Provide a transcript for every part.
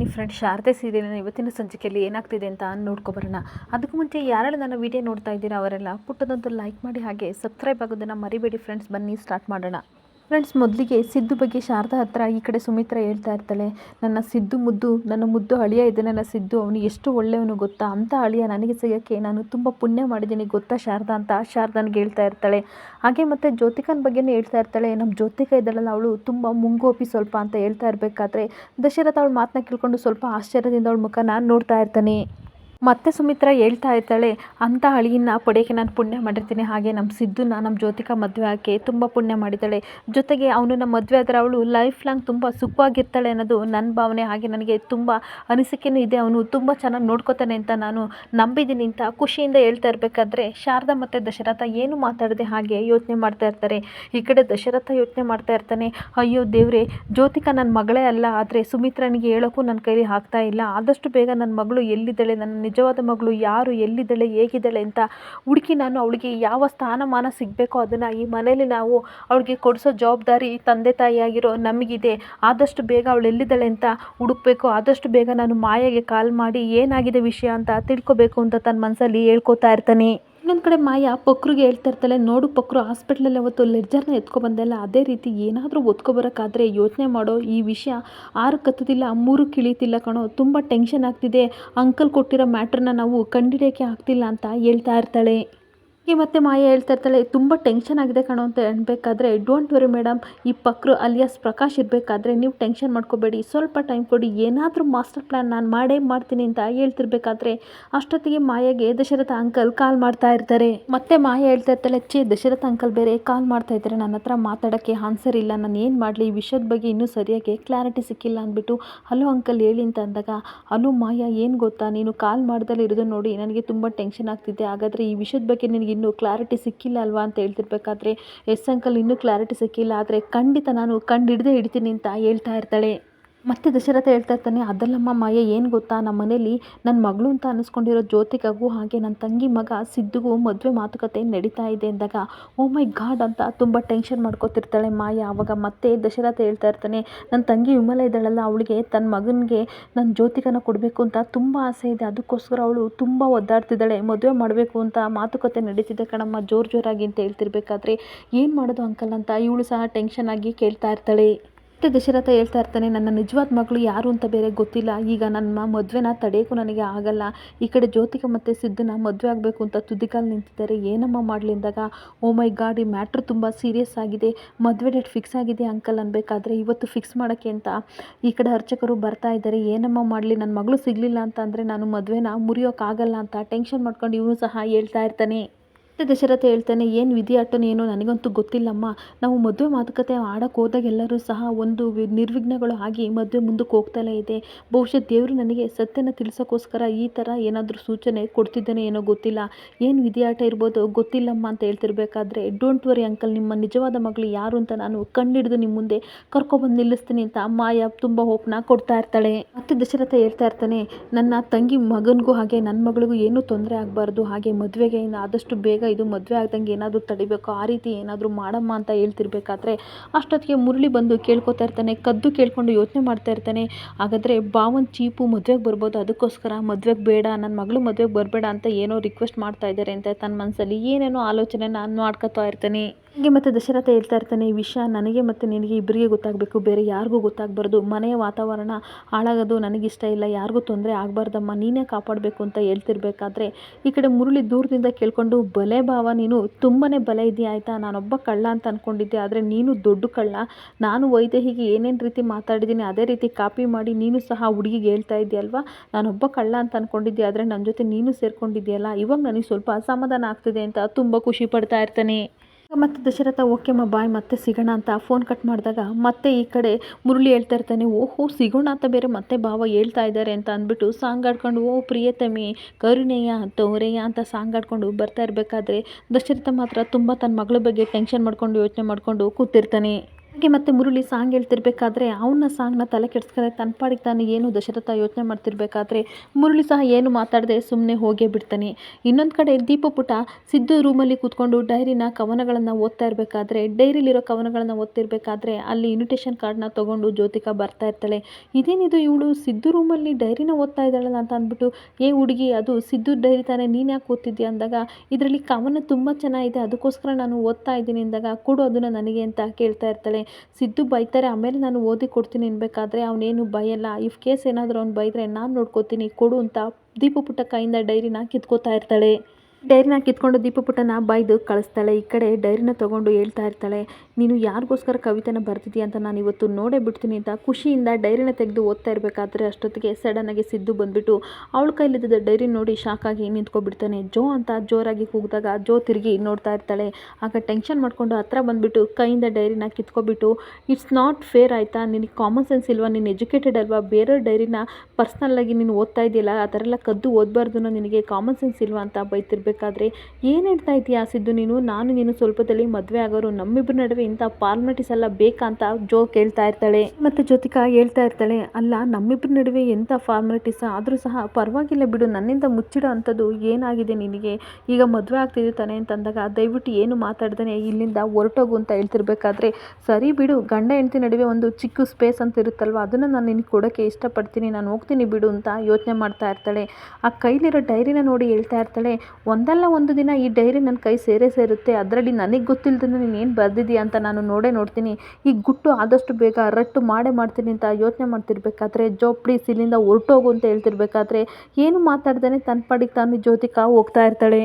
ಬನ್ನಿ ಫ್ರೆಂಡ್ಸ್ ಶಾರದೆ ಸೀರಿಯಲ್ನ ಇವತ್ತಿನ ಸಂಚಿಕೆಯಲ್ಲಿ ಏನಾಗ್ತಿದೆ ಅಂತ ನೋಡ್ಕೊಬರೋಣ ಅದಕ್ಕೂ ಮುಂಚೆ ಯಾರೆಲ್ಲ ನನ್ನ ವಿಡಿಯೋ ನೋಡ್ತಾ ಇದ್ದೀರಾ ಅವರೆಲ್ಲ ಪುಟ್ಟದೊಂದು ಲೈಕ್ ಮಾಡಿ ಹಾಗೆ ಸಬ್ಸ್ಕ್ರೈಬ್ ಆಗೋದನ್ನು ಮರಿಬೇಡಿ ಫ್ರೆಂಡ್ಸ್ ಬನ್ನಿ ಸ್ಟಾರ್ಟ್ ಮಾಡೋಣ. ಫ್ರೆಂಡ್ಸ್ ಮೊದಲಿಗೆ ಸಿದ್ದು ಬಗ್ಗೆ ಶಾರದಾ ಹತ್ರ ಈ ಕಡೆ ಸುಮಿತ್ರ ಹೇಳ್ತಾ ಇರ್ತಾಳೆ, ನನ್ನ ಸಿದ್ದು ಮುದ್ದು, ನನ್ನ ಮುದ್ದು ಅಳಿಯ ಇದೆ, ನನ್ನ ಸಿದ್ದು ಅವನು ಎಷ್ಟು ಒಳ್ಳೆಯವನು ಗೊತ್ತಾ? ಅಂತ ಅಳಿಯ ನನಗೆ ಸಿಗೋಕ್ಕೆ ನಾನು ತುಂಬ ಪುಣ್ಯ ಮಾಡಿದ್ದೀನಿ, ಗೊತ್ತಾ ಶಾರದಾ ಅಂತ ಶಾರದಾನಿಗೆ ಹೇಳ್ತಾ ಇರ್ತಾಳೆ. ಹಾಗೆ ಮತ್ತು ಜ್ಯೋತಿಕನ ಬಗ್ಗೆನೇ ಹೇಳ್ತಾ ಇರ್ತಾಳೆ, ನಮ್ಮ ಜ್ಯೋತಿಕ ಇದ್ದಾಳಲ್ಲ, ಅವಳು ತುಂಬ ಮುಂಗೋಪಿ ಸ್ವಲ್ಪ ಅಂತ ಹೇಳ್ತಾ ಇರಬೇಕಾದ್ರೆ, ದಶರಥ ಅವಳ ಮಾತನ್ನ ಕೇಳ್ಕೊಂಡು ಸ್ವಲ್ಪ ಆಶ್ಚರ್ಯದಿಂದ ಅವಳ ನಾನು ನೋಡ್ತಾ ಇರ್ತಾನೆ. ಮತ್ತೆ ಸುಮಿತ್ರ ಹೇಳ್ತಾ ಇರ್ತಾಳೆ ಅಂಥ ಹಳಿಯನ್ನ ಪಡೆಯೋಕೆ ನಾನು ಪುಣ್ಯ ಮಾಡಿರ್ತೀನಿ. ಹಾಗೆ ನಮ್ಮ ಸಿದ್ದುನ ನಮ್ಮ ಜ್ಯೋತಿಕ ಮದುವೆ ಆಕೆ ತುಂಬ ಪುಣ್ಯ ಮಾಡಿದ್ದಾಳೆ. ಜೊತೆಗೆ ಅವನು ನಮ್ಮ ಮದುವೆ ಆದರೆ ಅವಳು ಲೈಫ್ ಲಾಂಗ್ ತುಂಬ ಸುಖವಾಗಿರ್ತಾಳೆ ಅನ್ನೋದು ನನ್ನ ಭಾವನೆ. ಹಾಗೆ ನನಗೆ ತುಂಬ ಅನಿಸಿಕೆನೂ ಇದೆ. ಅವನು ತುಂಬ ಚೆನ್ನಾಗಿ ನೋಡ್ಕೋತಾನೆ ಅಂತ ನಾನು ನಂಬಿದ್ದೀನಿ ಅಂತ ಖುಷಿಯಿಂದ ಹೇಳ್ತಾ ಇರಬೇಕಾದ್ರೆ, ಶಾರದಾ ಮತ್ತು ದಶರಥ ಏನು ಮಾತಾಡದೆ ಹಾಗೆ ಯೋಚನೆ ಮಾಡ್ತಾ ಇರ್ತಾರೆ. ಈ ಕಡೆ ದಶರಥ ಯೋಚನೆ ಮಾಡ್ತಾ ಇರ್ತಾನೆ, ಅಯ್ಯೋ ದೇವ್ರೆ, ಜ್ಯೋತಿಕ ನನ್ನ ಮಗಳೇ ಅಲ್ಲ, ಆದರೆ ಸುಮಿತ್ರನಿಗೆ ಹೇಳೋಕ್ಕೂ ನನ್ನ ಕೈಲಿ ಆಗ್ತಾ ಇಲ್ಲ. ಆದಷ್ಟು ಬೇಗ ನನ್ನ ಮಗಳು ಎಲ್ಲಿದ್ದಾಳೆ, ನನ್ನ ನಿಜವಾದ ಮಗಳು ಯಾರು, ಎಲ್ಲಿದ್ದಾಳೆ, ಹೇಗಿದ್ದಾಳೆ ಅಂತ ಹುಡುಕಿ ನಾನು ಅವಳಿಗೆ ಯಾವ ಸ್ಥಾನಮಾನ ಸಿಗಬೇಕೋ ಅದನ್ನು ಈ ಮನೆಯಲ್ಲಿ ನಾವು ಅವಳಿಗೆ ಕೊಡಿಸೋ ಜವಾಬ್ದಾರಿ ತಂದೆ ತಾಯಿಯಾಗಿರೋ ನಮಗಿದೆ. ಆದಷ್ಟು ಬೇಗ ಅವಳು ಎಲ್ಲಿದ್ದಾಳೆ ಅಂತ ಹುಡುಕ್ಬೇಕು. ಆದಷ್ಟು ಬೇಗ ನಾನು ಮಾಯಾಗೆ ಕಾಲ್ ಮಾಡಿ ಏನಾಗಿದೆ ವಿಷಯ ಅಂತ ತಿಳ್ಕೊಬೇಕು ಅಂತ ತನ್ನ ಮನಸ್ಸಲ್ಲಿ ಹೇಳ್ಕೊತಾ ಇರ್ತಾನೆ. ಇನ್ನೊಂದು ಕಡೆ ಮಾಯಾ ಪಕ್ರಿಗೆ ಹೇಳ್ತಾ ಇರ್ತಾಳೆ, ನೋಡು ಪಕ್ರು, ಹಾಸ್ಪಿಟ್ಲಲ್ಲಿ ಅವತ್ತು ಲೆಡ್ಜರ್ನ ಎತ್ಕೊಬಂದಲ್ಲ, ಅದೇ ರೀತಿ ಏನಾದರೂ ಒತ್ಕೊಬರೋಕ್ಕಾದ್ರೆ ಯೋಚನೆ ಮಾಡೋ ಈ ವಿಷಯ ಆರು ಕತ್ತದಿಲ್ಲ, ಮೂರು ಕಿಳಿತಿಲ್ಲ ಕಣೋ, ತುಂಬ ಟೆನ್ಷನ್ ಆಗ್ತಿದೆ. ಅಂಕಲ್ ಕೊಟ್ಟಿರೋ ಮ್ಯಾಟ್ರನ್ನ ನಾವು ಕಂಡಿಡಿಯೋಕ್ಕೆ ಆಗ್ತಿಲ್ಲ ಅಂತ ಹೇಳ್ತಾ ಇರ್ತಾಳೆ. ಈ ಮತ್ತೆ ಮಾಯಾ ಹೇಳ್ತಾ ಇರ್ತಾಳೆ, ತುಂಬ ಟೆನ್ಷನ್ ಆಗಿದೆ ಕಣೋ ಅಂತ ಅನ್ಬೇಕಾದ್ರೆ ಡೋಂಟ್ ವರಿ ಮೇಡಮ್ ಈ ಪಕ್ರು ಅಲಿಯಾಸ್ ಪ್ರಕಾಶ್ ಇರಬೇಕಾದ್ರೆ ನೀವು ಟೆನ್ಷನ್ ಮಾಡ್ಕೋಬೇಡಿ, ಸ್ವಲ್ಪ ಟೈಮ್ ಕೊಡಿ, ಏನಾದರೂ ಮಾಸ್ಟರ್ ಪ್ಲ್ಯಾನ್ ನಾನು ಮಾಡೇ ಮಾಡ್ತೀನಿ ಅಂತ ಹೇಳ್ತಿರ್ಬೇಕಾದ್ರೆ, ಅಷ್ಟೊತ್ತಿಗೆ ಮಾಯಾಗೆ ದಶರಥ ಅಂಕಲ್ ಕಾಲ್ ಮಾಡ್ತಾ ಇರ್ತಾರೆ. ಮತ್ತೆ ಮಾಯಾ ಹೇಳ್ತಾ ಇರ್ತಾಳೆ ಚೇ ದಶರಥ ಅಂಕಲ್ ಬೇರೆ ಕಾಲ್ ಮಾಡ್ತಾ ಇದ್ದಾರೆ, ನನ್ನ ಹತ್ರ ಮಾತಾಡೋಕ್ಕೆ ಆನ್ಸರ್ ಇಲ್ಲ, ನಾನು ಏನು ಮಾಡಲಿ, ಈ ವಿಷಯದ ಬಗ್ಗೆ ಇನ್ನೂ ಸರಿಯಾಗಿ ಕ್ಲಾರಿಟಿ ಸಿಕ್ಕಿಲ್ಲ ಅಂದ್ಬಿಟ್ಟು, ಹಲೋ ಅಂಕಲ್ ಹೇಳಿ ಅಂತ ಅಂದಾಗ, ಹಲೋ ಮಾಯಾ, ಏನು ಗೊತ್ತಾ, ನೀನು ಕಾಲ್ ಮಾಡ್ದಲ್ಲಿ ಇರೋದು ನೋಡಿ, ನನಗೆ ತುಂಬ ಟೆನ್ಷನ್ ಆಗ್ತಿದೆ, ಹಾಗಾದರೆ ಈ ವಿಷಯದ ಬಗ್ಗೆ ನಿನಗೆ ಇನ್ನೂ ಕ್ಲಾರಿಟಿ ಸಿಕ್ಕಿಲ್ಲ ಅಲ್ವಾ ಅಂತ ಹೇಳ್ತಿರ್ಬೇಕಾದ್ರೆ, ಎಸ್ ಅಂಕಲ್ ಇನ್ನೂ ಕ್ಲಾರಿಟಿ ಸಿಕ್ಕಿಲ್ಲ, ಆದರೆ ಖಂಡಿತ ನಾನು ಕಂಡು ಹಿಡ್ದೇ ಹಿಡಿತೀನಿ ಅಂತ ಹೇಳ್ತಾ ಇರ್ತಾಳೆ. ಮತ್ತೆ ದಶರಥ ಹೇಳ್ತಾ ಇರ್ತಾನೆ, ಅದಲ್ಲಮ್ಮ ಮಾಯ, ಏನು ಗೊತ್ತಾ? ನಮ್ಮ ಮನೇಲಿ ನನ್ನ ಮಗಳು ಅಂತ ಅನ್ನಿಸ್ಕೊಂಡಿರೋ ಜ್ಯೋತಿಕಾಗೂ ಹಾಗೆ ನನ್ನ ತಂಗಿ ಮಗ ಸಿದ್ದುಗೂ ಮದುವೆ ಮಾತುಕತೆ ನಡೀತಾ ಇದೆ ಅಂದಾಗ, ಓ ಮೈ ಗಾಡ್ ಅಂತ ತುಂಬ ಟೆನ್ಷನ್ ಮಾಡ್ಕೋತಿರ್ತಾಳೆ ಮಾಯ. ಆವಾಗ ಮತ್ತೆ ದಶರಥ ಹೇಳ್ತಾ ಇರ್ತಾನೆ ನನ್ನ ತಂಗಿ ವಿಮಲ ಇದ್ದಾಳಲ್ಲ, ಅವಳಿಗೆ ತನ್ನ ಮಗನಿಗೆ ನನ್ನ ಜ್ಯೋತಿಕನ ಕೊಡಬೇಕು ಅಂತ ತುಂಬ ಆಸೆ ಇದೆ. ಅದಕ್ಕೋಸ್ಕರ ಅವಳು ತುಂಬ ಒದ್ದಾಡ್ತಿದ್ದಾಳೆ. ಮದುವೆ ಮಾಡಬೇಕು ಅಂತ ಮಾತುಕತೆ ನಡೀತಿದೆ ಕಣಮ್ಮ. ಜೋರು ಜೋರಾಗಿ ಅಂತ ಹೇಳ್ತಿರ್ಬೇಕಾದ್ರೆ, ಏನು ಮಾಡೋದು ಅಂಕಲ್ ಅಂತ ಇವಳು ಸಹ ಟೆನ್ಷನ್ ಆಗಿ ಕೇಳ್ತಾ ಇರ್ತಾಳೆ. ಮತ್ತೆ ದಶರಥ ಹೇಳ್ತಾ ಇರ್ತಾನೆ, ನನ್ನ ನಿಜವಾದ ಮಗಳು ಯಾರು ಅಂತ ಬೇರೆ ಗೊತ್ತಿಲ್ಲ. ಈಗ ನನ್ನ ಮದುವೆನ ತಡೆಯೋಕ್ಕೂ ನನಗೆ ಆಗಲ್ಲ. ಈ ಕಡೆ ಜ್ಯೋತಿಕ ಮತ್ತು ಸಿದ್ದನ ಮದುವೆ ಆಗಬೇಕು ಅಂತ ತುದಿಕಾಲು ನಿಂತಿದ್ದಾರೆ. ಏನಮ್ಮ ಮಾಡಲಿ ಅಂದಾಗ, ಓ ಮೈ ಗಾಡ್ ಮ್ಯಾಟ್ರ್ ತುಂಬ ಸೀರಿಯಸ್ ಆಗಿದೆ. ಮದುವೆ ಡೇಟ್ ಫಿಕ್ಸ್ ಆಗಿದೆ ಅಂಕಲ್ ಅನ್ಬೇಕಾದ್ರೆ ಇವತ್ತು ಫಿಕ್ಸ್ ಮಾಡೋಕ್ಕೆ ಅಂತ. ಈ ಕಡೆ ಅರ್ಚಕರು ಬರ್ತಾ ಇದ್ದಾರೆ, ಏನಮ್ಮ ಮಾಡಲಿ? ನನ್ನ ಮಗಳು ಸಿಗಲಿಲ್ಲ ಅಂತ ಅಂದರೆ ನಾನು ಮದುವೆನ ಮುರಿಯೋಕ್ಕಾಗಲ್ಲ ಅಂತ. ಟೆನ್ಷನ್ ಮಾಡ್ಕೊಂಡು ಇವನು ಸಹ ಹೇಳ್ತಾ ಇರ್ತಾನೆ. ದಶರಥ ಹೇಳ್ತಾನೆ, ಏನು ವಿಧಿಯಾಟನೋ ಏನೋ ನನಗಂತೂ ಗೊತ್ತಿಲ್ಲಮ್ಮ. ನಾವು ಮದುವೆ ಮಾತುಕತೆ ಆಡೋಕ್ಕೆ ಹೋದಾಗ ಎಲ್ಲರೂ ಸಹ ಒಂದು ನಿರ್ವಿಘ್ನಗಳು ಆಗಿ ಮದುವೆ ಮುಂದಕ್ಕೆ ಹೋಗ್ತಲೇ ಇದೆ. ಬಹುಶಃ ದೇವರು ನನಗೆ ಸತ್ಯನ ತಿಳಿಸೋಕ್ಕೋಸ್ಕರ ಈ ಥರ ಏನಾದರೂ ಸೂಚನೆ ಕೊಡ್ತಿದ್ದಾನೆ ಏನೋ ಗೊತ್ತಿಲ್ಲ. ಏನು ವಿಧಿಯಾಟ ಇರ್ಬೋದು ಗೊತ್ತಿಲ್ಲಮ್ಮ ಅಂತ ಹೇಳ್ತಿರ್ಬೇಕಾದ್ರೆ ಡೋಂಟ್ ವರಿ ಅಂಕಲ್ ನಿಮ್ಮ ನಿಜವಾದ ಮಗಳು ಯಾರು ಅಂತ ನಾನು ಕಂಡಿಡಿದು ನಿಮ್ಮ ಮುಂದೆ ಕರ್ಕೊಬಂದು ನಿಲ್ಲಿಸ್ತೀನಿ ಅಂತ ಮಾಯ ತುಂಬ ಹೋಪ್ನ ಕೊಡ್ತಾ ಇರ್ತಾಳೆ. ಮತ್ತೆ ದಶರಥ ಹೇಳ್ತಾ ಇರ್ತಾನೆ, ನನ್ನ ತಂಗಿ ಮಗನಿಗೂ ಹಾಗೆ ನನ್ನ ಮಗಳಿಗೂ ಏನೂ ತೊಂದರೆ ಆಗಬಾರ್ದು. ಹಾಗೆ ಮದುವೆಗೆ ಆದಷ್ಟು ಬೇಗ ಇದು ಮದುವೆ ಆಗ್ದಂಗೆ ಏನಾದರೂ ತಡಿಬೇಕು ಆ ರೀತಿ ಏನಾದರೂ ಮಾಡಮ್ಮ ಅಂತ ಹೇಳ್ತಿರ್ಬೇಕಾದ್ರೆ ಅಷ್ಟೊತ್ತಿಗೆ ಮುರಳಿ ಬಂದು ಕೇಳ್ಕೊತಾ ಇರ್ತಾನೆ, ಕದ್ದು ಕೇಳ್ಕೊಂಡು ಯೋಚನೆ ಮಾಡ್ತಾ ಇರ್ತಾನೆ. ಹಾಗಾದರೆ ಬಾವನ್ ಚೀಪು ಮದುವೆಗೆ ಬರ್ಬೋದು, ಅದಕ್ಕೋಸ್ಕರ ಮದುವೆಗೆ ಬೇಡ ನನ್ನ ಮಗಳು ಮದುವೆಗೆ ಬರಬೇಡ ಅಂತ ಏನೋ ರಿಕ್ವೆಸ್ಟ್ ಮಾಡ್ತಾ ಇದ್ದಾರೆ ಅಂತ ತನ್ನ ಮನಸ್ಸಲ್ಲಿ ಏನೇನೋ ಆಲೋಚನೆ ನಾನು ಮಾಡ್ಕೊತಾ ಇರ್ತಾನೆ. ಹೀಗೆ ಮತ್ತು ದಶರಥ ಹೇಳ್ತಾ ಇರ್ತಾನೆ, ಈ ವಿಷಯ ನನಗೆ ಮತ್ತು ನಿನಗೆ ಇಬ್ಬರಿಗೆ ಗೊತ್ತಾಗಬೇಕು. ಬೇರೆ ಯಾರಿಗೂ ಗೊತ್ತಾಗಬಾರ್ದು. ಮನೆಯ ವಾತಾವರಣ ಹಾಳಾಗೋದು ನನಗಿಷ್ಟ ಇಲ್ಲ. ಯಾರಿಗೂ ತೊಂದರೆ ಆಗಬಾರ್ದಮ್ಮ. ನೀನೇ ಕಾಪಾಡಬೇಕು ಅಂತ ಹೇಳ್ತಿರ್ಬೇಕಾದ್ರೆ ಈ ಕಡೆ ಮುರುಳಿ ದೂರದಿಂದ ಕೇಳ್ಕೊಂಡು, ಬಲೆ ಭಾವ, ನೀನು ತುಂಬಾ ಬಲೆ ಇದೆಯಾ ಆಯಿತಾ? ನಾನೊಬ್ಬ ಕಳ್ಳ ಅಂತ ಅಂದ್ಕೊಂಡಿದ್ದೆ ಆದರೆ ನೀನು ದೊಡ್ಡ ಕಳ್ಳ. ನಾನು ವೈದೇಹಿಗೆ ಏನೇನು ರೀತಿ ಮಾತಾಡಿದ್ದೀನಿ, ಅದೇ ರೀತಿ ಕಾಪಿ ಮಾಡಿ ನೀನು ಸಹ ಹುಡುಗಿಗೆ ಹೇಳ್ತಾ ಇದೆಯಲ್ವಾ ನಾನೊಬ್ಬ ಕಳ್ಳ ಅಂತ ಅಂದ್ಕೊಂಡಿದ್ದೆ ಆದರೆ ನನ್ನ ಜೊತೆ ನೀನು ಸೇರ್ಕೊಂಡಿದ್ದೀಯಲ್ಲ? ಇವಾಗ ನನಗೆ ಸ್ವಲ್ಪ ಅಸಮಾಧಾನ ಆಗ್ತಿದೆ ಅಂತ ತುಂಬ ಖುಷಿ ಪಡ್ತಾ ಇರ್ತಾನೆ. ಮತ್ತು ದಶರಥ ಓಕೆಮ್ಮ ಬಾಯ್ ಮತ್ತೆ ಸಿಗೋಣ ಅಂತ ಫೋನ್ ಕಟ್ ಮಾಡಿದಾಗ ಮತ್ತೆ ಈ ಕಡೆ ಮುರುಳಿ ಹೇಳ್ತಾ ಇರ್ತಾನೆ, ಓಹೋ ಸಿಗೋಣ ಅಂತ ಬೇರೆ ಮತ್ತೆ ಭಾವ ಹೇಳ್ತಾ ಇದ್ದಾರೆ ಅಂತ ಅಂದ್ಬಿಟ್ಟು ಸಾಂಗ್ ಆಡ್ಕೊಂಡು ಓ ಪ್ರಿಯತಮಿ, ಕರುಣೆಯ, ತೋರೆಯ ಅಂತ ಸಾಂಗ್ ಆಡ್ಕೊಂಡು ಬರ್ತಾ ಇರಬೇಕಾದ್ರೆ ದಶರಥ ಮಾತ್ರ ತುಂಬ ತನ್ನ ಮಗಳ ಬಗ್ಗೆ ಟೆನ್ಷನ್ ಮಾಡ್ಕೊಂಡು ಯೋಚನೆ ಮಾಡಿಕೊಂಡು ಕೂತಿರ್ತಾನೆ. ಹಾಗೆ ಮತ್ತೆ ಮುರುಳಿ ಸಾಂಗ್ ಹೇಳ್ತಿರ್ಬೇಕಾದ್ರೆ ಅವನ ಸಾಂಗ್ನ ತಲೆ ಕೆಡಿಸ್ಕೊಂಡ್ರೆ ತನ್ನ ಪಾಡಿಗೆ ತಾನು ಏನು ದಶರಥ ಯೋಚನೆ ಮಾಡ್ತಿರ್ಬೇಕಾದ್ರೆ ಮುರುಳಿ ಸಹ ಏನು ಮಾತಾಡದೆ ಸುಮ್ಮನೆ ಹೋಗೇ ಬಿಡ್ತಾನೆ. ಇನ್ನೊಂದು ಕಡೆ ದೀಪ ಪುಟ ಸಿದ್ದು ರೂಮಲ್ಲಿ ಕೂತ್ಕೊಂಡು ಡೈರಿನ ಕವನಗಳನ್ನು ಓದ್ತಾ ಇರಬೇಕಾದ್ರೆ, ಡೈರಿಲಿರೋ ಕವನಗಳನ್ನು ಓದ್ತಿರ್ಬೇಕಾದ್ರೆ ಅಲ್ಲಿ ಇನ್ವಿಟೇಷನ್ ಕಾರ್ಡ್ನ ತೊಗೊಂಡು ಜ್ಯೋತಿಕಾ ಬರ್ತಾ ಇರ್ತಾಳೆ. ಇದೇನಿದು ಇವಳು ಸಿದ್ದು ರೂಮಲ್ಲಿ ಡೈರಿನ ಓದ್ತಾ ಇದ್ದಾಳಲ್ಲ ಅಂತ ಅಂದ್ಬಿಟ್ಟು, ಏ ಹುಡುಗಿ, ಅದು ಸಿದ್ದು ಡೈರಿ ತಾನೇ, ನೀನು ಯಾಕೆ ಓದ್ತಿದ್ಯಾ? ಅಂದಾಗ, ಇದರಲ್ಲಿ ಕವನ ತುಂಬ ಚೆನ್ನಾಗಿದೆ, ಅದಕ್ಕೋಸ್ಕರ ನಾನು ಓದ್ತಾ ಇದ್ದೀನಿ ಅಂದಾಗ, ಕೊಡು ಅದನ್ನು ನನಗೆ ಅಂತ ಕೇಳ್ತಾ ಇರ್ತಾಳೆ. ಸಿದ್ದು ಬೈತಾರೆ, ಆಮೇಲೆ ನಾನು ಓದಿ ಕೊಡ್ತೀನಿ ಅನ್ಬೇಕಾದ್ರೆ ಅವನೇನು ಬೈಯಲ್ಲ. ಇಫ್ ಕೇಸ್ ಏನಾದರೂ ಅವ್ನು ಬೈದರೆ ನಾನು ನೋಡ್ಕೋತೀನಿ, ಕೊಡು ಅಂತ ದೀಪ ಪುಟ್ಟ ಕೈಯಿಂದ ಡೈರಿನ ಕಿತ್ಕೋತಾ ಇರ್ತಾಳೆ. ಡೈರಿನ ಕಿತ್ಕೊಂಡು ದೀಪ ಪುಟ್ಟನ ಬೈದು ಕಳಿಸ್ತಾಳೆ. ಈ ಕಡೆ ಡೈರಿನ ತೊಗೊಂಡು ಹೇಳ್ತಾ ಇರ್ತಾಳೆ ನೀನು ಯಾರಿಗೋಸ್ಕರ ಕವಿತೆನ ಬರ್ತಿದ್ದೀಯ ಅಂತ ನಾನು ಇವತ್ತು ನೋಡೇ ಬಿಡ್ತೀನಿ ಅಂತ ಖುಷಿಯಿಂದ ಡೈರಿನ ತೆಗೆದು ಓದ್ತಾ ಇರಬೇಕಾದ್ರೆ ಅಷ್ಟೊತ್ತಿಗೆ ಸಡನ್ನಾಗಿ ಸಿದ್ದು ಬಂದುಬಿಟ್ಟು ಅವಳ ಕೈಲಿದ್ದ ಡೈರಿ ನೋಡಿ ಶಾಕಾಗಿ ನಿಂತ್ಕೊಬಿಡ್ತಾನೆ. ಜೋ ಅಂತ ಜೋರಾಗಿ ಕೂಗಿದಾಗ ಜೋ ತಿರುಗಿ ನೋಡ್ತಾ ಇರ್ತಾಳೆ. ಆಗ ಟೆನ್ಷನ್ ಮಾಡಿಕೊಂಡು ಹತ್ರ ಬಂದುಬಿಟ್ಟು ಕೈಯಿಂದ ಡೈರಿನ ಕಿತ್ಕೊಬಿಟ್ಟು ಇಟ್ಸ್ ನಾಟ್ ಫೇರ್ ಆಯಿತಾ? ನಿನಗೆ ಕಾಮನ್ ಸೆನ್ಸ್ ಇಲ್ವಾ? ನೀನು ಎಜುಕೇಟೆಡ್ ಅಲ್ವಾ? ಬೇರೆ ಡೈರಿನ ಪರ್ಸ್ನಲ್ಲಾಗಿ ನೀನು ಓದ್ತಾ ಇದೆಯಲ್ಲ ಆ ಥರ ಎಲ್ಲ ಕದ್ದು ಓದಬಾರ್ದು ನಿನಗೆ ಕಾಮನ್ ಸೆನ್ಸ್ ಇಲ್ವಾ ಅಂತ ಬೈತಿರ್ಬೇಕಾದ್ರೆ, ಏನು ಹೇಳ್ತಾ ಇದೆಯಾ ಸಿದ್ದು ನೀನು? ನಾನು ನೀನು ಸ್ವಲ್ಪದಲ್ಲಿ ಮದುವೆ ಆಗೋರು ನಮ್ಮಿಬ್ಬರ ನಡುವೆ ಇಂಥ ಫಾರ್ಮಾಲಿಟೀಸ್ ಎಲ್ಲ ಬೇಕಾ ಅಂತ ಜೋ ಕೇಳ್ತಾ ಇರ್ತಾಳೆ. ಮತ್ತು ಜ್ಯೋತಿಕಾ ಹೇಳ್ತಾ ಇರ್ತಾಳೆ, ಅಲ್ಲ ನಮ್ಮಿಬ್ಬರ ನಡುವೆ ಎಂಥ ಫಾರ್ಮಾಲಿಟೀಸ್ ಆದರೂ ಸಹ ಪರವಾಗಿಲ್ಲ ಬಿಡು, ನನ್ನಿಂದ ಮುಚ್ಚಿಡೋ ಅಂಥದ್ದು ಏನಾಗಿದೆ ನಿನಗೆ? ಈಗ ಮದುವೆ ಆಗ್ತಿದೆ ತಾನೆ? ಅಂತಂದಾಗ ದಯವಿಟ್ಟು ಏನು ಮಾತಾಡ್ತಾನೆ ಇಲ್ಲಿಂದ ಹೊರಟೋಗು ಅಂತ ಹೇಳ್ತಿರ್ಬೇಕಾದ್ರೆ, ಸರಿ ಬಿಡು, ಗಂಡ ಹೆಂಡತಿ ನಡುವೆ ಒಂದು ಚಿಕ್ಕ ಸ್ಪೇಸ್ ಅಂತ ಇರುತ್ತಲ್ವ, ಅದನ್ನು ನಾನು ನಿನಗೆ ಕೊಡೋಕ್ಕೆ ಇಷ್ಟಪಡ್ತೀನಿ, ನಾನು ಹೋಗ್ತೀನಿ ಬಿಡು ಅಂತ ಯೋಚನೆ ಮಾಡ್ತಾ ಇರ್ತಾಳೆ. ಆ ಕೈಲಿರೋ ಡೈರಿನ ನೋಡಿ ಹೇಳ್ತಾ ಇರ್ತಾಳೆ, ಒಂದಲ್ಲ ಒಂದು ದಿನ ಈ ಡೈರಿ ನನ್ನ ಕೈ ಸೇರೇ ಸೇರುತ್ತೆ, ಅದರಲ್ಲಿ ನನಗೆ ಗೊತ್ತಿಲ್ಲದನ್ನು ನೀನು ಏನು ಬರೆದಿದ್ದೀಯ ಅಂತ ನಾನು ನೋಡೇ ನೋಡ್ತೀನಿ. ಈ ಗುಟ್ಟು ಆದಷ್ಟು ಬೇಗ ರಟ್ಟು ಮಾಡೇ ಮಾಡ್ತೀನಿ ಅಂತ ಯೋಚನೆ ಮಾಡ್ತಿರ್ಬೇಕಾದ್ರೆ, ಜೋ ಪ್ಲೀಸ್ ಇಲ್ಲಿಂದ ಹೊರಟೋಗು ಅಂತ ಹೇಳ್ತಿರ್ಬೇಕಾದ್ರೆ, ಏನು ಮಾತಾಡ್ದೇ ತನ್ನ ಪಾಡಿಗೆ ತಾನು ಜ್ಯೋತಿಕಾ ಹೋಗ್ತಾ ಇರ್ತಾಳೆ.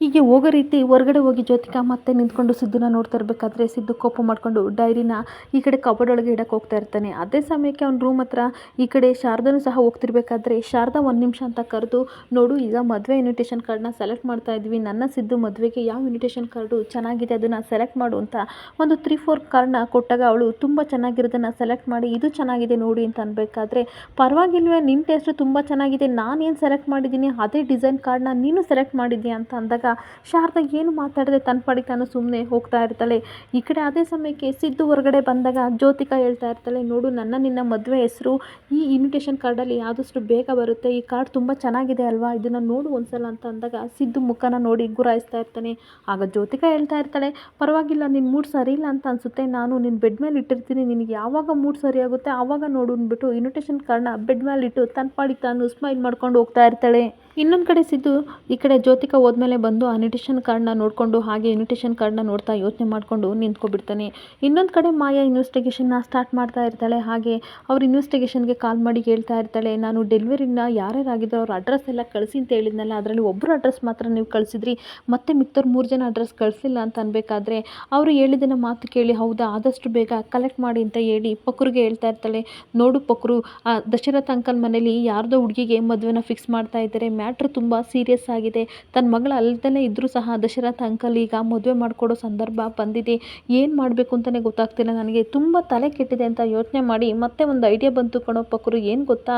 ಹೀಗೆ ಹೋಗೋ ರೀತಿ ಹೊರಗಡೆ ಹೋಗಿ ಜ್ಯೋತಿಕಾ ಮತ್ತೆ ನಿಂತ್ಕೊಂಡು ಸಿದ್ದುನ ನೋಡ್ತಾ ಇರಬೇಕಾದ್ರೆ ಸಿದ್ದು ಕೋಪ ಮಾಡಿಕೊಂಡು ಡೈರಿನ ಈ ಕಡೆ ಕಬೋರ್ಡ್ ಒಳಗೆ ಇಡಕ್ಕೆ ಹೋಗ್ತಾ ಇರ್ತಾನೆ. ಅದೇ ಸಮಯಕ್ಕೆ ಅವ್ನ ರೂಮ್ ಹತ್ರ ಈ ಕಡೆ ಶಾರದಾನು ಸಹ ಹೋಗ್ತಿರ್ಬೇಕಾದ್ರೆ ಶಾರದಾ ಒಂದು ನಿಮಿಷ ಅಂತ ಕರೆದು, ನೋಡು, ಈಗ ಮದುವೆ ಇನ್ವಿಟೇಷನ್ ಕಾರ್ಡ್ನ ಸೆಲೆಕ್ಟ್ ಮಾಡ್ತಾ ಇದ್ವಿ. ನನ್ನ ಸಿದ್ದು ಮದುವೆಗೆ ಯಾವ ಇನ್ವಿಟೇಷನ್ ಕಾರ್ಡು ಚೆನ್ನಾಗಿದೆ, ಅದನ್ನು ಸೆಲೆಕ್ಟ್ ಮಾಡು ಅಂತ ಒಂದು ತ್ರೀ ಫೋರ್ ಕಾರ್ಡ್ನ ಕೊಟ್ಟಾಗ ಅವಳು ತುಂಬ ಚೆನ್ನಾಗಿರೋದನ್ನು ಸೆಲೆಕ್ಟ್ ಮಾಡಿ, ಇದು ಚೆನ್ನಾಗಿದೆ ನೋಡಿ ಅಂತ ಅನ್ಬೇಕಾದ್ರೆ, ಪರವಾಗಿಲ್ವೇ ನಿಮ್ಮ ಟೇಸ್ಟು ತುಂಬ ಚೆನ್ನಾಗಿದೆ. ನಾನೇನು ಸೆಲೆಕ್ಟ್ ಮಾಡಿದ್ದೀನಿ, ಅದೇ ಡಿಸೈನ್ ಕಾರ್ಡ್ನ ನೀನು ಸೆಲೆಕ್ಟ್ ಮಾಡಿದ್ದೀಯ ಅಂತ ಅಂದಾಗ ಶಾರದಾ, ಏನು ಮಾತಾಡದೆ ತನ್ನ ತಾನು ಸುಮ್ಮನೆ ಹೋಗ್ತಾ ಇರ್ತಾಳೆ. ಈ ಕಡೆ ಅದೇ ಸಮಯಕ್ಕೆ ಸಿದ್ದು ಹೊರಗಡೆ ಬಂದಾಗ ಜ್ಯೋತಿಕಾ ಹೇಳ್ತಾ ಇರ್ತಾಳೆ, ನೋಡು, ನನ್ನ ನಿನ್ನ ಮದುವೆ ಹೆಸರು, ಈ ಇನ್ವಿಟೇಷನ್ ಕಾರ್ಡಲ್ಲಿ ಆದಷ್ಟು ಬೇಗ ಬರುತ್ತೆ, ಈ ಕಾರ್ಡ್ ತುಂಬ ಚೆನ್ನಾಗಿದೆ ಅಲ್ವಾ? ಇದನ್ನು ನೋಡು ಒಂದ್ಸಲ ಅಂತ ಅಂದಾಗ ಸಿದ್ದು ಮುಖನ ನೋಡಿ ಗುರಾಯಿಸ್ತಾ ಇರ್ತಾನೆ. ಆಗ ಜ್ಯೋತಿಕಾ ಹೇಳ್ತಾ ಇರ್ತಾಳೆ, ಪರವಾಗಿಲ್ಲ ನಿನ್ನ ಮೂಡ್ ಸರಿ ಇಲ್ಲ ಅಂತ ಅನಿಸುತ್ತೆ. ನಾನು ನಿನ್ನ ಬೆಡ್ ಮೇಲೆ ಇಟ್ಟಿರ್ತೀನಿ. ನಿನಗೆ ಯಾವಾಗ ಮೂಡ್ ಸರಿ ಆಗುತ್ತೆ ಆವಾಗ ನೋಡು ಅಂದ್ಬಿಟ್ಟು ಇನ್ವಿಟೇಷನ್ ಕಾರ್ಡ್ನ ಬೆಡ್ ಮೇಲೆ ಇಟ್ಟು ತನ್ನ ಪಾಡಿಗೆ ತಾನು ಸ್ಮೈಲ್ ಮಾಡ್ಕೊಂಡು ಹೋಗ್ತಾ ಇರ್ತಾಳೆ. ಇನ್ನೊಂದು ಕಡೆ ಸಿದ್ದು ಈ ಕಡೆ ಜ್ಯೋತಿಕ ಹೋದ್ಮೇಲೆ ಬಂದು ಆ ಇನ್ವಿಟೇಷನ್ ಕಾರ್ಡ್ನ ನೋಡಿಕೊಂಡು ಹಾಗೆ ಇನ್ವಿಟೇಷನ್ ಕಾರ್ಡ್ನ ನೋಡ್ತಾ ಯೋಚನೆ ಮಾಡಿಕೊಂಡು ನಿಂತ್ಕೊಬಿಡ್ತಾನೆ. ಇನ್ನೊಂದು ಕಡೆ ಮಾಯಾ ಇನ್ವೆಸ್ಟಿಗೇಷನ್ನ ಸ್ಟಾರ್ಟ್ ಮಾಡ್ತಾ ಇರ್ತಾಳೆ. ಹಾಗೆ ಅವ್ರು ಇನ್ವೆಸ್ಟಿಗೇಷನ್ಗೆ ಕಾಲ್ ಮಾಡಿ ಹೇಳ್ತಾ ಇರ್ತಾಳೆ. ನಾನು ಡೆಲಿವರಿನ ಯಾರ್ಯಾರು ಆಗಿದ್ರು ಅವ್ರ ಅಡ್ರೆಸ್ ಎಲ್ಲ ಕಳಿಸಿ ಅಂತ ಹೇಳಿದ್ನಲ್ಲ. ಅದರಲ್ಲಿ ಒಬ್ಬರು ಅಡ್ರೆಸ್ ಮಾತ್ರ ನೀವು ಕಳಿಸಿದ್ರಿ. ಮತ್ತೆ ಮಿಕ್ತವ್ರು ಮೂರು ಜನ ಅಡ್ರೆಸ್ ಕಳಿಸಿಲ್ಲ ಅಂತ ಅನ್ಬೇಕಾದ್ರೆ ಅವರು ಹೇಳಿದ್ದನ್ನು ಮಾತು ಕೇಳಿ, ಹೌದಾ, ಆದಷ್ಟು ಬೇಗ ಕಲೆಕ್ಟ್ ಮಾಡಿ ಅಂತ ಹೇಳಿ ಪಕ್ರಿಗೆ ಹೇಳ್ತಾ ಇರ್ತಾಳೆ. ನೋಡು ಪಕ್ರು, ಆ ದಶರಥ ಅಂಕಲ್ ಮನೇಲಿ ಯಾರ್ದೋ ಹುಡುಗಿಗೆ ಮದುವೆನ ಫಿಕ್ಸ್ ಮಾಡ್ತಾ ಇದ್ದಾರೆ ಮ್ಯಾಟ್ರ್ ತುಂಬ ಸೀರಿಯಸ್ ಆಗಿದೆ. ತನ್ನ ಮಗಳು ಅಲ್ದೇ ಇದ್ದರೂ ಸಹ ದಶರಥ ಅಂಕಲ್ ಈಗ ಮದುವೆ ಮಾಡಿಕೊಡೋ ಸಂದರ್ಭ ಬಂದಿದೆ. ಏನು ಮಾಡಬೇಕು ಅಂತಲೇ ಗೊತ್ತಾಗ್ತಿಲ್ಲ ನನಗೆ. ತುಂಬ ತಲೆ ಕೆಟ್ಟಿದೆ ಅಂತ ಯೋಚನೆ ಮಾಡಿ ಮತ್ತೆ ಒಂದು ಐಡಿಯಾ ಬಂತು ಕಣೋ ಪಕ್ಕರು ಏನು ಗೊತ್ತಾ?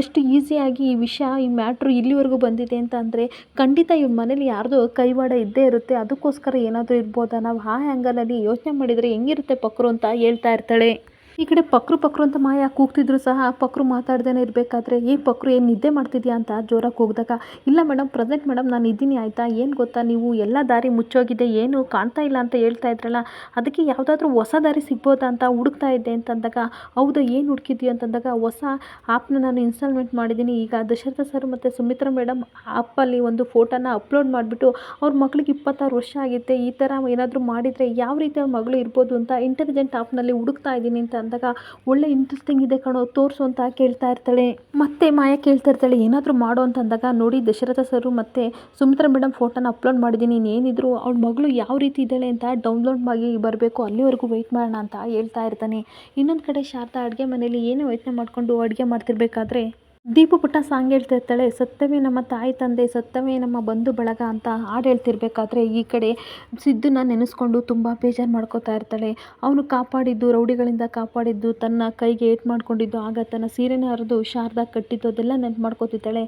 ಅಷ್ಟು ಈಸಿಯಾಗಿ ಈ ವಿಷಯ, ಈ ಮ್ಯಾಟ್ರು ಇಲ್ಲಿವರೆಗೂ ಬಂದಿದೆ ಅಂತ ಅಂದರೆ ಖಂಡಿತ ಇವ್ರ ಮನೇಲಿ ಯಾರ್ದೋ ಕೈವಾಡ ಇದ್ದೇ ಇರುತ್ತೆ. ಅದಕ್ಕೋಸ್ಕರ ಏನಾದರೂ ಇರ್ಬೋದಾ? ನಾವು ಆ ಆ್ಯಂಗಲಲ್ಲಿ ಯೋಚನೆ ಮಾಡಿದರೆ ಹೆಂಗಿರುತ್ತೆ ಪಕ್ಕರು ಅಂತ ಹೇಳ್ತಾ ಇರ್ತಾಳೆ. ಈ ಕಡೆ ಪಕ್ರು ಪಕ್ರು ಅಂತ ಮಾಯಾ ಕೂಗ್ತಿದ್ರು ಸಹ ಪಕ್ರು ಮಾತಾಡ್ದೇ ಇರಬೇಕಾದ್ರೆ, ಏ ಪಕ್ರು, ಏನು ನಿದ್ದೆ ಮಾಡ್ತಿದ್ಯಾ? ಅಂತ ಜೋರಾಗಿ ಕೂಗ್ದಾಗ, ಇಲ್ಲ ಮೇಡಮ್ ಪ್ರೆಸೆಂಟ್ ಮೇಡಮ್ ನಾನು ಇದ್ದೀನಿ, ಆಯಿತಾ? ಏನು ಗೊತ್ತಾ? ನೀವು ಎಲ್ಲ ದಾರಿ ಮುಚ್ಚೋಗಿದೆ, ಏನು ಕಾಣ್ತಾ ಇಲ್ಲ ಅಂತ ಹೇಳ್ತಾ ಇದ್ರಲ್ಲ, ಅದಕ್ಕೆ ಯಾವುದಾದ್ರೂ ಹೊಸ ದಾರಿ ಸಿಗ್ಬೋದಾ ಅಂತ ಹುಡುಕ್ತಾ ಇದ್ದೆ ಅಂತಂದಾಗ, ಹೌದಾ, ಏನು ಹುಡುಕಿದ್ಯಾ? ಅಂತಂದಾಗ, ಹೊಸ ಆ್ಯಪ್ನ ನಾನು ಇನ್ಸ್ಟಾಲ್ಮೆಂಟ್ ಮಾಡಿದ್ದೀನಿ. ಈಗ ದಶರಥ ಸರ್ ಮತ್ತು ಸುಮಿತ್ರಾ ಮೇಡಮ್ ಆ್ಯಪಲ್ಲಿ ಒಂದು ಫೋಟೋನ ಅಪ್ಲೋಡ್ ಮಾಡಿಬಿಟ್ಟು, ಅವ್ರ ಮಕ್ಳಿಗೆ ಇಪ್ಪತ್ತಾರು ವರ್ಷ ಆಗಿತ್ತೆ, ಈ ಥರ ಏನಾದರೂ ಮಾಡಿದರೆ ಯಾವ ರೀತಿ ಅವ್ರ ಮಗಳು ಇರ್ಬೋದು ಅಂತ ಇಂಟೆಲಿಜೆಂಟ್ ಆ್ಯಪ್ನಲ್ಲಿ ಹುಡುಕ್ತಾ ಇದ್ದೀನಿ ಅಂತ ಅಂದಾಗ ಒಳ್ಳೆ ಇಂಟ್ರೆಸ್ಟಿಂಗ್ ಇದೆ ಕಣೋ, ತೋರಿಸು ಅಂತ ಕೇಳ್ತಾ ಇರ್ತಾಳೆ. ಮತ್ತೆ ಮಾಯಾ ಕೇಳ್ತಾ ಇರ್ತಾಳೆ, ಏನಾದರೂ ಮಾಡೋ ಅಂತ ಅಂದಾಗ ನೋಡಿ ದಶರಥ ಸರು ಮತ್ತು ಸುಮಿತ್ರಾ ಮೇಡಮ್ ಫೋಟೋನ ಅಪ್ಲೋಡ್ ಮಾಡಿದ್ದೀನಿ ಏನಿದ್ರು ಅವ್ಳ ಮಗಳು ಯಾವ ರೀತಿ ಇದ್ದಾಳೆ ಅಂತ ಡೌನ್ಲೋಡ್ ಮಾಡಿ ಬರಬೇಕು, ಅಲ್ಲಿವರೆಗೂ ವೆಯ್ಟ್ ಮಾಡೋಣ ಅಂತ ಹೇಳ್ತಾ ಇರ್ತಾನೆ. ಇನ್ನೊಂದು ಕಡೆ ಶಾರದಾ ಅಡುಗೆ ಮನೇಲಿ ಏನೋ ಯೋಚನೆ ಮಾಡಿಕೊಂಡು ಅಡುಗೆ ಮಾಡ್ತಿರ್ಬೇಕಾದ್ರೆ ದೀಪು ಪುಟ್ಟ ಸಾಂಗ್ ಹೇಳ್ತಿರ್ತಾಳೆ ಸತ್ತವೇ ನಮ್ಮ ತಾಯಿ ತಂದೆ ಸತ್ತವೇ ನಮ್ಮ ಬಂಧು ಬಳಗ ಅಂತ ಹಾಡು ಹೇಳ್ತಿರ್ಬೇಕಾದ್ರೆ ಈ ಕಡೆ ಸಿದ್ಧನ ನೆನೆಸ್ಕೊಂಡು ತುಂಬ ಬೇಜಾರು ಮಾಡ್ಕೋತಾ ಇರ್ತಾಳೆ. ಅವನು ಕಾಪಾಡಿದ್ದು, ರೌಡಿಗಳಿಂದ ಕಾಪಾಡಿದ್ದು, ತನ್ನ ಕೈಗೆ ಏಟು ಮಾಡ್ಕೊಂಡಿದ್ದು, ಆಗ ತನ್ನ ಸೀರೆನ ಹರಿದು ಶಾರದಾ ಕಟ್ಟಿದ್ದು, ಅದೆಲ್ಲ ನೆನ್ಪು ಮಾಡ್ಕೋತಿದ್ದಾಳೆ.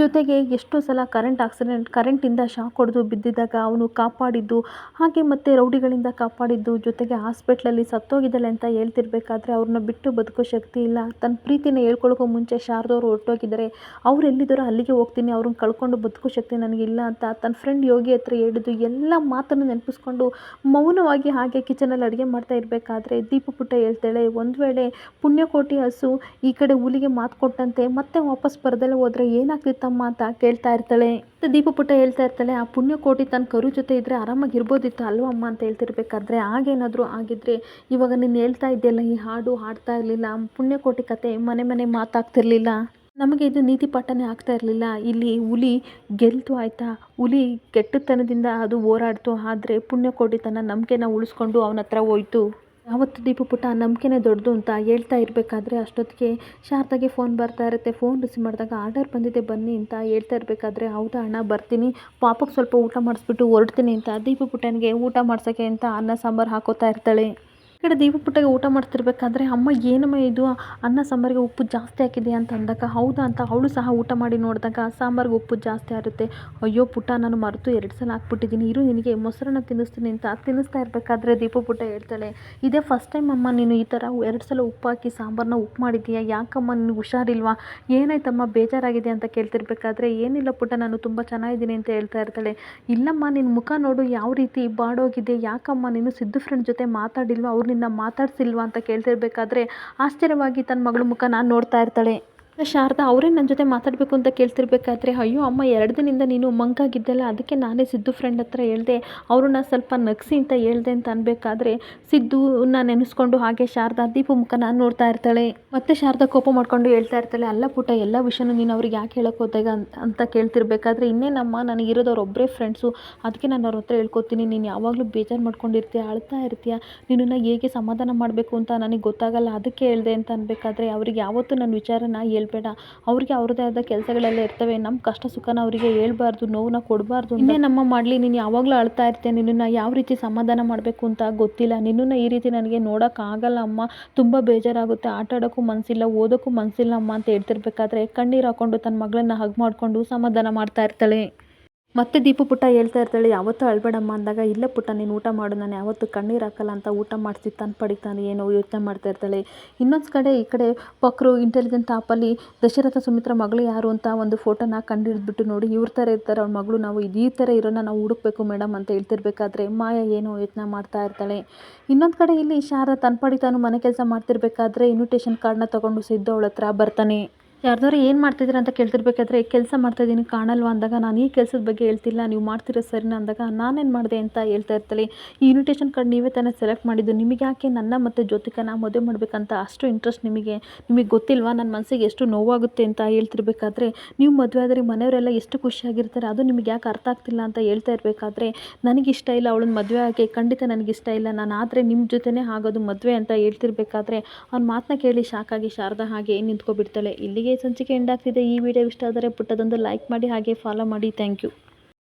ಜೊತೆಗೆ ಎಷ್ಟೋ ಸಲ ಕರೆಂಟ್ ಆಕ್ಸಿಡೆಂಟ್ ಕರೆಂಟಿಂದ ಶಾಕ್ ಹೊಡೆದು ಬಿದ್ದಿದ್ದಾಗ ಅವನು ಕಾಪಾಡಿದ್ದು, ಹಾಗೆ ಮತ್ತೆ ರೌಡಿಗಳಿಂದ ಕಾಪಾಡಿದ್ದು, ಜೊತೆಗೆ ಹಾಸ್ಪಿಟ್ಲಲ್ಲಿ ಸತ್ತೋಗಿದ್ದಾಳೆ ಅಂತ ಹೇಳ್ತಿರ್ಬೇಕಾದ್ರೆ ಅವ್ರನ್ನ ಬಿಟ್ಟು ಬದುಕೋ ಶಕ್ತಿ ಇಲ್ಲ. ತನ್ನ ಪ್ರೀತಿನ ಹೇಳ್ಕೊಳಕ್ಕೂ ಮುಂಚೆ ಶಾರದವ್ರು ಹೊರಟೋಗಿದ್ದಾರೆ. ಅವ್ರು ಎಲ್ಲಿದ್ದಾರೋ ಅಲ್ಲಿಗೆ ಹೋಗ್ತೀನಿ, ಅವ್ರನ್ನ ಕಳ್ಕೊಂಡು ಬದುಕೋ ಶಕ್ತಿ ನನಗಿಲ್ಲ ಅಂತ ತನ್ನ ಫ್ರೆಂಡ್ ಯೋಗಿ ಹತ್ರ ಹೇಳಿದ್ದು ಎಲ್ಲ ಮಾತನ್ನು ನೆನಪಿಸ್ಕೊಂಡು ಮೌನವಾಗಿ ಹಾಗೆ ಕಿಚನಲ್ಲಿ ಅಡುಗೆ ಮಾಡ್ತಾ ಇರಬೇಕಾದ್ರೆ ದೀಪ ಪುಟ್ಟ ಹೇಳ್ತಾಳೆ, ಒಂದು ವೇಳೆ ಪುಣ್ಯಕೋಟಿ ಹಸು ಈ ಕಡೆ ಹುಲಿಗೆ ಮಾತು ಕೊಟ್ಟಂತೆ ಮತ್ತೆ ವಾಪಸ್ ಬರದಲ್ಲೇ ಹೋದರೆ ಏನಾಗ್ತಿತ್ತಮ್ಮ ಅಂತ ಕೇಳ್ತಾ ಇರ್ತಾಳೆ. ದೀಪ ಪುಟ್ಟ ಹೇಳ್ತಾ ಇರ್ತಾಳೆ, ಆ ಪುಣ್ಯಕೋಟಿ ತನ್ನ ಕರು ಜೊತೆ ಇದ್ದರೆ ಆರಾಮಾಗಿ ಇರ್ಬೋದಿತ್ತು ಅಲ್ವಾ ಅಮ್ಮ ಅಂತ ಹೇಳ್ತಿರ್ಬೇಕಾದ್ರೆ ಆಗೇನಾದರೂ ಆಗಿದ್ರೆ ಇವಾಗ ನೀನು ಹೇಳ್ತಾ ಇದ್ದೆಲ್ಲ ಈ ಹಾಡು ಹಾಡ್ತಾ ಇರಲಿಲ್ಲ, ಪುಣ್ಯಕೋಟಿ ಕತೆ ಮನೆ ಮನೆ ಮಾತಾಗ್ತಿರ್ಲಿಲ್ಲ. ನಮಗೆ ಇದು ನೀತಿ ಪಾಠನೇ ಆಗ್ತಾ ಇರಲಿಲ್ಲ. ಇಲ್ಲಿ ಹುಲಿ ಗೆಲ್ತು ಆಯಿತಾ? ಹುಲಿ ಕೆಟ್ಟತನದಿಂದ ಅದು ಹೋರಾಡ್ತು. ಆದರೆ ಪುಣ್ಯ ತನ್ನ ನಂಬಿಕೆನ ಉಳಿಸ್ಕೊಂಡು ಅವನ ಹತ್ರ ಹೋಯ್ತು. ಯಾವತ್ತು ದೀಪ ಪುಟ್ಟ ನಂಬಿಕೆನೇ ದೊಡ್ಡದು ಅಂತ ಹೇಳ್ತಾ ಇರಬೇಕಾದ್ರೆ ಅಷ್ಟೊತ್ತಿಗೆ ಶಾರದಾಗೆ ಫೋನ್ ಬರ್ತಾ ಇರುತ್ತೆ. ಫೋನ್ ರಿಸೀವ್ ಮಾಡಿದಾಗ ಆರ್ಡರ್ ಬಂದಿದೆ, ಬನ್ನಿ ಅಂತ ಹೇಳ್ತಾ ಇರಬೇಕಾದ್ರೆ ಹೌದಾ ಅಣ್ಣ, ಬರ್ತೀನಿ. ಪಾಪಕ್ಕೆ ಸ್ವಲ್ಪ ಊಟ ಮಾಡಿಸ್ಬಿಟ್ಟು ಹೊರಡ್ತೀನಿ ಅಂತ ದೀಪ ಪುಟ್ಟನಿಗೆ ಊಟ ಮಾಡ್ಸೋಕ್ಕೆ ಅಂತ ಅನ್ನ, ಸಾಂಬಾರು ಹಾಕೋತಾ ಇರ್ತಾಳೆ. ಕಡೆ ದೀಪ ಪುಟ್ಟಗೆ ಊಟ ಮಾಡ್ತಿರ್ಬೇಕಾದ್ರೆ ಅಮ್ಮ ಏನಮ್ಮ ಇದು? ಅನ್ನ, ಸಾಂಬಾರಿಗೆ ಉಪ್ಪು ಜಾಸ್ತಿ ಹಾಕಿದೆ ಅಂತ ಅಂದಾಗ, ಹೌದಾ ಅಂತ ಅವಳು ಸಹ ಊಟ ಮಾಡಿ ನೋಡಿದಾಗ ಸಾಂಬಾರಿಗೆ ಉಪ್ಪು ಜಾಸ್ತಿ ಆಗುತ್ತೆ ಅಯ್ಯೋ ಪುಟ್ಟ, ನಾನು ಮರೆತು ಎರಡು ಸಲ ಹಾಕ್ಬಿಟ್ಟಿದ್ದೀನಿ. ಇರು, ನಿನಗೆ ಮೊಸರನ್ನ ತಿನ್ನಿಸ್ತೀನಿ ಅಂತ ತಿನ್ನಿಸ್ತಾ ಇರಬೇಕಾದ್ರೆ ದೀಪ ಪುಟ್ಟ ಹೇಳ್ತಾಳೆ. ಇದೇ ಫಸ್ಟ್ ಟೈಮ್ ಅಮ್ಮ ನೀನು ಈ ಥರ ಎರಡು ಸಲ ಉಪ್ಪು ಹಾಕಿ ಸಾಂಬಾರನ್ನ ಉಪ್ಪು ಮಾಡಿದ್ದೀಯಾ? ಯಾಕಮ್ಮ ನೀನು ಹುಷಾರಿಲ್ವಾ? ಏನಾಯ್ತಮ್ಮ ಬೇಜಾರಾಗಿದೆ ಅಂತ ಕೇಳ್ತಿರ್ಬೇಕಾದ್ರೆ, ಏನಿಲ್ಲ ಪುಟ್ಟ, ನಾನು ತುಂಬ ಚೆನ್ನಾಗಿದ್ದೀನಿ ಅಂತ ಹೇಳ್ತಾ ಇರ್ತಾಳೆ. ಇಲ್ಲಮ್ಮ ನಿನ್ನ ಮುಖ ನೋಡು, ಯಾವ ರೀತಿ ಬಾಡೋಗಿದೆ? ಯಾಕಮ್ಮ ನೀನು ಸಿದ್ದು ಫ್ರೆಂಡ್ ಜೊತೆ ಮಾತಾಡಿಲ್ವಾ? ಅವ್ರು ನಿನ್ನ ಮಾತಾಡ್ಸಿಲ್ವಾ ಅಂತ ಕೇಳ್ತಿರ್ಬೇಕಾದ್ರೆ ಆಶ್ಚರ್ಯವಾಗಿ ತನ್ನ ಮಗಳ ಮುಖ ನಾನು ನೋಡ್ತಾ ಇರ್ತಾಳೆ. ಶಾರದಾ, ಅವರೇ ನನ್ನ ಜೊತೆ ಮಾತಾಡಬೇಕು ಅಂತ ಕೇಳ್ತಿರ್ಬೇಕಾದ್ರೆ, ಅಯ್ಯೋ ಅಮ್ಮ, ಎರಡು ದಿನದಿಂದ ನೀನು ಮಂಕಾಗಿದ್ದಲ್ಲ ಅದಕ್ಕೆ ನಾನೇ ಸಿದ್ದು ಫ್ರೆಂಡ್ ಹತ್ರ ಹೇಳ್ದೆ, ಅವ್ರನ್ನ ಸ್ವಲ್ಪ ನಗಿಸಿ ಅಂತ ಹೇಳ್ದೆ ಅಂತ ಅನ್ಬೇಕಾದ್ರೆ ಸಿದ್ದುನ ನೆನೆಸ್ಕೊಂಡು ಹಾಗೆ ಶಾರದಾ, ದೀಪ ಮುಖ ನಾನು ನೋಡ್ತಾ ಇರ್ತಾಳೆ. ಮತ್ತೆ ಶಾರದಾ ಕೋಪ ಮಾಡ್ಕೊಂಡು ಹೇಳ್ತಾ ಇರ್ತಾಳೆ, ಅಲ್ಲ ಪುಟ ಎಲ್ಲ ವಿಷಯನೂ ನೀನು ಅವ್ರಿಗೆ ಯಾಕೆ ಹೇಳಕ್ಕೆ ಹೋದಾಗ ಅಂತ ಕೇಳ್ತಿರ್ಬೇಕಾದ್ರೆ, ಇನ್ನೇನಮ್ಮ, ನನಗೆ ಇರೋದವ್ರು ಒಬ್ಬರೇ ಫ್ರೆಂಡ್ಸು ಅದಕ್ಕೆ ನಾನು ಅವ್ರ ಹತ್ರ ಹೇಳ್ಕೊತೀನಿ, ನೀನು ಯಾವಾಗಲೂ ಬೇಜಾರು ಮಾಡ್ಕೊಂಡಿರ್ತೀಯ, ಅಳ್ತಾ ಇರ್ತೀಯ, ನಿನ್ನನ್ನು ಹೇಗೆ ಸಮಾಧಾನ ಮಾಡಬೇಕು ಅಂತ ನನಗೆ ಗೊತ್ತಾಗಲ್ಲ, ಅದಕ್ಕೆ ಹೇಳಿದೆ ಅಂತ ಅನ್ಬೇಕಾದ್ರೆ, ಅವ್ರಿಗೆ ಯಾವತ್ತೂ ನನ್ನ ವಿಚಾರನ ಹೇಳ್ಬೇಡ. ಅವ್ರಿಗೆ ಅವ್ರದ್ದೇ ಆದ ಕೆಲಸಗಳೆಲ್ಲ ಇರ್ತವೆ. ನಮ್ಮ ಕಷ್ಟ ಸುಖನ ಅವರಿಗೆ ಹೇಳ್ಬಾರ್ದು ನೋವನ್ನ ಕೊಡಬಾರ್ದು ಇನ್ನೇ ನಮ್ಮ ಮಾಡಲಿ, ನೀನು ಯಾವಾಗಲೂ ಅಳ್ತಾ ಇರ್ತೀಯ. ನಿನ್ನನ್ನು ಯಾವ ರೀತಿ ಸಮಾಧಾನ ಮಾಡಬೇಕು ಅಂತ ಗೊತ್ತಿಲ್ಲ. ನಿನ್ನನ್ನು ಈ ರೀತಿ ನನಗೆ ನೋಡೋಕ್ಕಾಗಲ್ಲ ಅಮ್ಮ. ತುಂಬ ಬೇಜಾರಾಗುತ್ತೆ. ಆಟ ಆಡೋಕ್ಕೂ ಮನಸ್ಸಿಲ್ಲ ಓದೋಕ್ಕೂ ಮನಸ್ಸಿಲ್ಲ ಅಮ್ಮ ಅಂತ ಹೇಳ್ತಿರ್ಬೇಕಾದ್ರೆ ಕಣ್ಣೀರು ಹಾಕ್ಕೊಂಡು ತನ್ನ ಮಗಳನ್ನ ಹಗ್ ಮಾಡಿಕೊಂಡು ಸಮಾಧಾನ ಮಾಡ್ತಾ ಇರ್ತಾಳೆ. ಮತ್ತೆ ದೀಪು ಪುಟ್ಟ ಹೇಳ್ತಾ ಇರ್ತಾಳೆ, ಯಾವತ್ತೂ ಅಳ್ಬೇಡಮ್ಮ ಅಂದಾಗ, ಇಲ್ಲ ಪುಟ್ಟ ನೀನು ಊಟ ಮಾಡು, ನಾನು ಯಾವತ್ತೂ ಕಣ್ಣೀರು ಹಾಕಲ್ಲ ಅಂತ ಊಟ ಮಾಡಿಸಿ ತನ್ನ ಪಡಿಗೆ ತಾನು ಏನೋ ಯೋಚನೆ ಮಾಡ್ತಾ ಇರ್ತಾಳೆ. ಇನ್ನೊಂದು ಕಡೆ ಈ ಕಡೆ ಪಕ್ರು ಇಂಟೆಲಿಜೆಂಟ್ ಆಪಲ್ಲಿ ದಶರಥ ಸುಮಿತ್ರ ಮಗಳು ಯಾರು ಅಂತ ಒಂದು ಫೋಟೋನ ಕಂಡುಹಿಡಿದ್ಬಿಟ್ಟು ನೋಡಿ, ಇವ್ರ ಥರ ಇರ್ತಾರೆ, ಅವ್ರ ಮಗಳು ನಾವು ಇದೇ ಥರ ಇರೋನ ನಾವು ಹುಡುಕ್ಬೇಕು ಮೇಡಮ್ ಅಂತ ಹೇಳ್ತಿರ್ಬೇಕಾದ್ರೆ ಮಾಯ ಏನೋ ಯೋಚನೆ ಮಾಡ್ತಾ ಇರ್ತಾಳೆ. ಇನ್ನೊಂದು ಕಡೆ ಇಲ್ಲಿ ಶಾರ ತನ್ನ ಪಡಿತಾನು ತಾನು ಮನೆ ಕೆಲಸ ಮಾಡ್ತಿರ್ಬೇಕಾದ್ರೆ ಇನ್ವಿಟೇಷನ್ ಕಾರ್ಡ್ನ ತೊಗೊಂಡು ಸಿದ್ದು ಅವಳ ಹತ್ರ ಬರ್ತಾನೆ. ಯಾರ್ದಾರು ಏನು ಮಾಡ್ತಿದ್ದೀರ ಅಂತ ಕೇಳ್ತಿರ್ಬೇಕಾದ್ರೆ, ಕೆಲಸ ಮಾಡ್ತಾಯಿದ್ದೀನಿ ಕಾಣಲ್ವಾ? ಅಂದಾಗ, ನಾನು ಈ ಕೆಲಸದ ಬಗ್ಗೆ ಹೇಳ್ತಿಲ್ಲ, ನೀವು ಮಾಡ್ತಿರೋ ಸರಿನಾ? ಅಂದಾಗ, ನಾನೇನು ಮಾಡಿದೆ ಅಂತ ಹೇಳ್ತಾ ಇರ್ತಾಳೆ. ಈ ಇನ್ವಿಟೇಷನ್ ಕಾರ್ಡ್ ನೀವೇ ತಾನೇ ಸೆಲೆಕ್ಟ್ ಮಾಡಿದ್ದು. ನಿಮಗೆ ಯಾಕೆ ನನ್ನ ಮತ್ತು ಜ್ಯೋತಿಕನ ಮದುವೆ ಮಾಡಬೇಕಂತ ಅಷ್ಟು ಇಂಟ್ರೆಸ್ಟ್ ನಿಮಗೆ ನಿಮಗೆ ಗೊತ್ತಿಲ್ವಾ? ನನ್ನ ಮನಸ್ಸಿಗೆ ಎಷ್ಟು ನೋವಾಗುತ್ತೆ ಅಂತ ಹೇಳ್ತಿರ್ಬೇಕಾದ್ರೆ, ನೀವು ಮದುವೆ ಆದರೆ ಮನೆಯವರೆಲ್ಲ ಎಷ್ಟು ಖುಷಿಯಾಗಿರ್ತಾರೆ, ಅದು ನಿಮಗೆ ಯಾಕೆ ಅರ್ಥ ಆಗ್ತಿಲ್ಲ ಅಂತ ಹೇಳ್ತಾ ಇರಬೇಕಾದ್ರೆ, ನನಗೆ ಇಷ್ಟ ಇಲ್ಲ ಅವಳನ್ನ ಮದುವೆ ಆಗಿ ಖಂಡಿತ ನನಗೆ ಇಷ್ಟ ಇಲ್ಲ. ನಾನು ಆದರೆ ನಿಮ್ಮ ಜೊತೆನೇ ಆಗೋದು ಮದುವೆ ಅಂತ ಹೇಳ್ತಿರ್ಬೇಕಾದ್ರೆ, ಅವ್ನ ಮಾತನ್ನ ಕೇಳಿ ಶಾಕಾಗಿ ಶಾರದಾ ಹಾಗೆ ನಿಂತ್ಕೊಬಿಡ್ತಾಳೆ. ಇಲ್ಲಿಗೆ ಸಂಚಿಕೆ ಎಂಡ್ ಆಗ್ತಿದೆ ಈ ವಿಡಿಯೋ ಇಷ್ಟ ಆದರೆ ಪುಟ್ಟದೊಂದು ಲೈಕ್ ಮಾಡಿ ಹಾಗೆ ಫಾಲೋ ಮಾಡಿ. Thank you